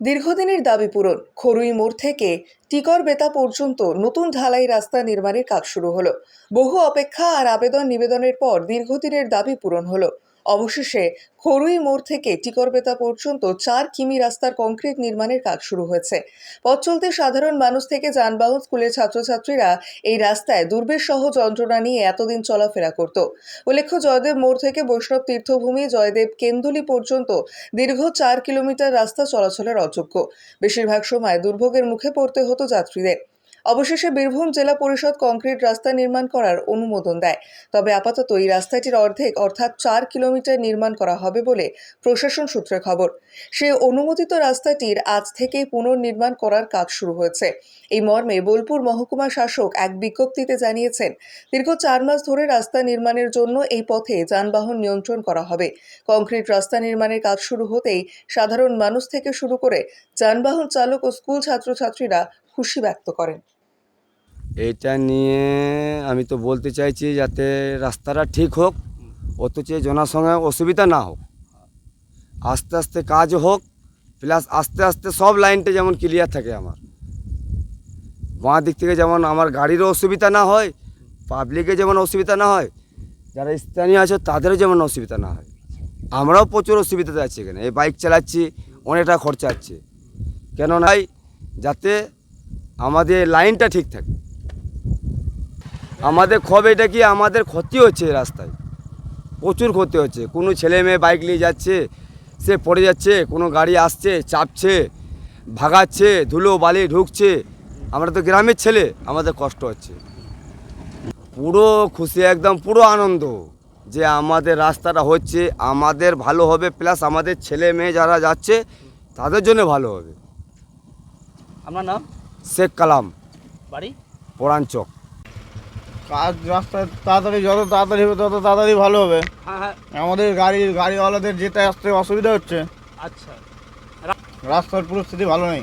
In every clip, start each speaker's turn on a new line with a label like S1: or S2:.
S1: দীর্ঘদিনের দাবি পূরণ। খরুই মোড় থেকে টিকর বেতা পর্যন্ত নতুন ঢালাই রাস্তা নির্মাণের কাজ শুরু হলো। বহু অপেক্ষা আর আবেদন নিবেদনের পর দীর্ঘদিনের দাবি পূরণ হলো। অবশেষে খরুই মোড় থেকে টিকরবেতা পর্যন্ত চার কিমি রাস্তার কংক্রিট নির্মাণের কাজ শুরু হয়েছে। পথ চলতে সাধারণ মানুষ থেকে যানবাহন স্কুলের ছাত্রছাত্রীরা এই রাস্তায় দুর্বেশ সহ যন্ত্রণা নিয়ে এতদিন চলাফেরা করত। উল্লেখ্য, জয়দেব মোড় থেকে বৈষ্ণব তীর্থভূমি, জয়দেব কেন্দুলি পর্যন্ত দীর্ঘ চার কিলোমিটার রাস্তা চলাচলের অযোগ্য। বেশিরভাগ সময় দুর্ভোগের মুখে পড়তে হতো যাত্রীদের। অবশেষে বীরভূম জেলা পরিষদ কংক্রিট রাস্তা নির্মাণ করার অনুমোদন দেয়। তবে আপাতত এই রাস্তাটির অর্ধেক, অর্থাৎ চার কিলোমিটার নির্মাণ করা হবে বলে প্রশাসন সূত্রে খবর। সেই অনুমোদিত রাস্তাটির আজ থেকেই পুনর্নির্মাণ করার কাজ শুরু হয়েছে। এই মর্মে বোলপুর মহকুমা শাসক এক বিজ্ঞপ্তিতে জানিয়েছেন, দীর্ঘ চার মাস ধরে রাস্তা নির্মাণের জন্য এই পথে যানবাহন নিয়ন্ত্রণ করা হবে। কংক্রিট রাস্তা নির্মাণের কাজ শুরু হতেই সাধারণ মানুষ থেকে শুরু করে যানবাহন চালক ও স্কুল ছাত্রছাত্রীরা খুশি ব্যক্ত করেন।
S2: এটা নিয়ে আমি তো বলতে চাইছি যাতে রাস্তাটা ঠিক হোক, অথচ জনসংখ্যা অসুবিধা না হোক। আস্তে আস্তে কাজ হোক, প্লাস আস্তে আস্তে সব লাইনটা যেমন ক্লিয়ার থাকে আমার। বাঁ দিক থেকে যেমন আমার গাড়িরও অসুবিধা না হয় পাবলিকের যেমন অসুবিধা না হয়, যারা স্থানীয় আছে তাদেরও যেমন অসুবিধা না হয়। আমরাও প্রচুর অসুবিধাতে আছি এখানে। এই বাইক চালাচ্ছি, অনেকটা খরচা আছে। কেন নাই যাতে আমাদের লাইনটা ঠিক থাকে। আমাদের ক্ষোভ এটা কি? আমাদের ক্ষতি হচ্ছে রাস্তায়। প্রচুর ক্ষতি হচ্ছে। কোনো ছেলে মেয়ে বাইক নিয়ে যাচ্ছে, সে পড়ে যাচ্ছে, কোনো গাড়ি আসছে, চাপছে, ভাগাচ্ছে, ধুলো বালি ঢুকছে। আমরা তো গ্রামের ছেলে, আমাদের কষ্ট হচ্ছে। পুরো খুশি, একদম পুরো আনন্দ যে আমাদের রাস্তাটা হচ্ছে, আমাদের ভালো হবে, প্লাস আমাদের ছেলে মেয়ে যারা যাচ্ছে, তাদের জন্য ভালো হবে।
S3: আপনার নাম?
S2: শেখ কালাম।
S3: বাড়ি?
S2: পরাঞ্চক
S4: কাজ রাস্তা তাড়াতাড়ি যত তাড়াতাড়ি হবে তত তাড়াতাড়ি ভালো হবে।
S3: হ্যাঁ হ্যাঁ।
S4: আমাদের গাড়ি গাড়িওয়ালাদের যেতে আসতে অসুবিধা হচ্ছে।
S3: আচ্ছা।
S4: রাস্তার পরিস্থিতি ভালো নেই।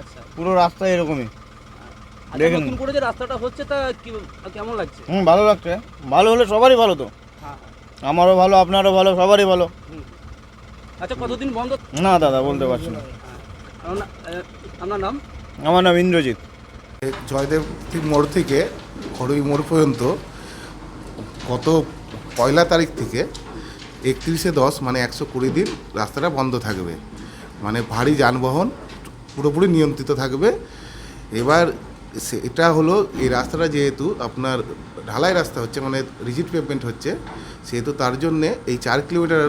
S3: আচ্ছা।
S4: পুরো রাস্তা এরকমই।
S3: আচ্ছা
S4: দেখুন।
S3: নতুন করে যে রাস্তাটা হচ্ছে তা কি কেমন লাগছে?
S4: হুম ভালো লাগছে। ভালো হলে সবারই ভালো তো।
S3: হ্যাঁ হ্যাঁ।
S4: আমারও ভালো আপনারও ভালো সবারই ভালো।
S3: আচ্ছা কতদিন বন্ধ?
S4: না দাদা বলতে পারছি না।
S3: আপনার নাম?
S4: আমার নাম ইন্দ্রজিৎ।
S5: জয়দেব মোড় থেকে খড়ুই মোড় পর্যন্ত গত পয়লা তারিখ থেকে একত্রিশে দশ মানে একশো কুড়ি দিন রাস্তাটা বন্ধ থাকবে। মানে ভারী যানবাহন পুরোপুরি নিয়ন্ত্রিত থাকবে। এবার এটা হলো এই রাস্তাটা যেহেতু আপনার ঢালাই রাস্তা হচ্ছে মানে রিজিট পেমেন্ট হচ্ছে, সেহেতু তার জন্যে এই চার কিলোমিটার,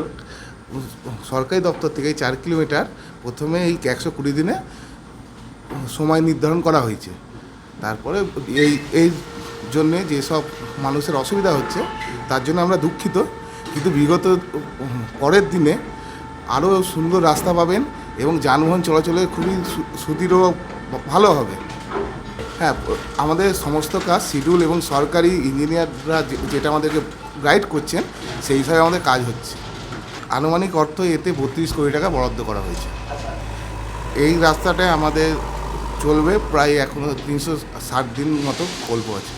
S5: সরকারি দপ্তর থেকে এই চার কিলোমিটার প্রথমে এই একশো কুড়ি দিনে সময় নির্ধারণ করা হয়েছে। তারপরে এই এই জন্যে যেসব মানুষের অসুবিধা হচ্ছে, তার জন্য আমরা দুঃখিত। কিন্তু বিগত পরের দিনে আরও সুন্দর রাস্তা পাবেন এবং যানবাহন চলাচলে খুবই সুদৃঢ় ভালো হবে। হ্যাঁ আমাদের সমস্ত কাজ শিডিউল এবং সরকারি ইঞ্জিনিয়াররা যেটা আমাদেরকে গাইড করছেন, সেই হিসাবে আমাদের কাজ হচ্ছে। আনুমানিক অর্থ এতে বত্রিশ কোটি টাকা বরাদ্দ করা হয়েছে। এই রাস্তাটায় আমাদের চলবে, প্রায় এখনও তিনশো ষাট দিন মতো গল্প আছে।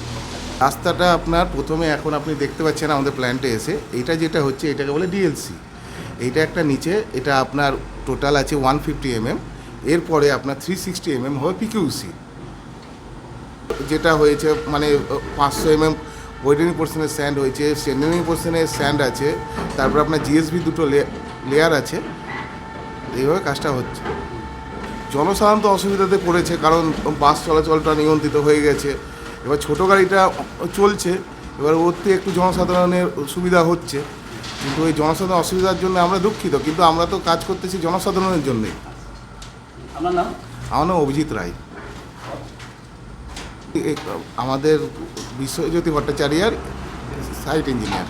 S5: রাস্তাটা আপনার প্রথমে এখন আপনি দেখতে পাচ্ছেন আমাদের প্ল্যান্টে এসে, এইটা যেটা হচ্ছে, এটাকে বলে ডিএলসি এইটা একটা নিচে, এটা আপনার টোটাল আছে ওয়ান ফিফটি এমএম এরপরে আপনার থ্রি সিক্সটি এমএম হবে পিকিউসি যেটা হয়েছে মানে পাঁচশো এমএম ওয়েডেনিং পোর্শনের স্যান্ড হয়েছে স্ট্যান্ডিং পোর্শনের স্যান্ড আছে, তারপর আপনার জিএসবি দুটো লেয়ার আছে। এইভাবে কাজটা হচ্ছে। জনসাধারণ তো অসুবিধাতে পড়েছে কারণ বাস চলাচলটা নিয়ন্ত্রিত হয়ে গেছে। এবার ছোটো গাড়িটা চলছে এবার ওতে একটু জনসাধারণের সুবিধা হচ্ছে। কিন্তু ওই জনসাধারণ অসুবিধার জন্য আমরা দুঃখিত কিন্তু আমরা তো কাজ করতেছি জনসাধারণের জন্যই
S3: আপনার নাম?
S5: আমার নাম অভিজিৎ রায়। আমাদের বিশ্বজ্যোতি ভট্টাচার্যার সাইট ইঞ্জিনিয়ার।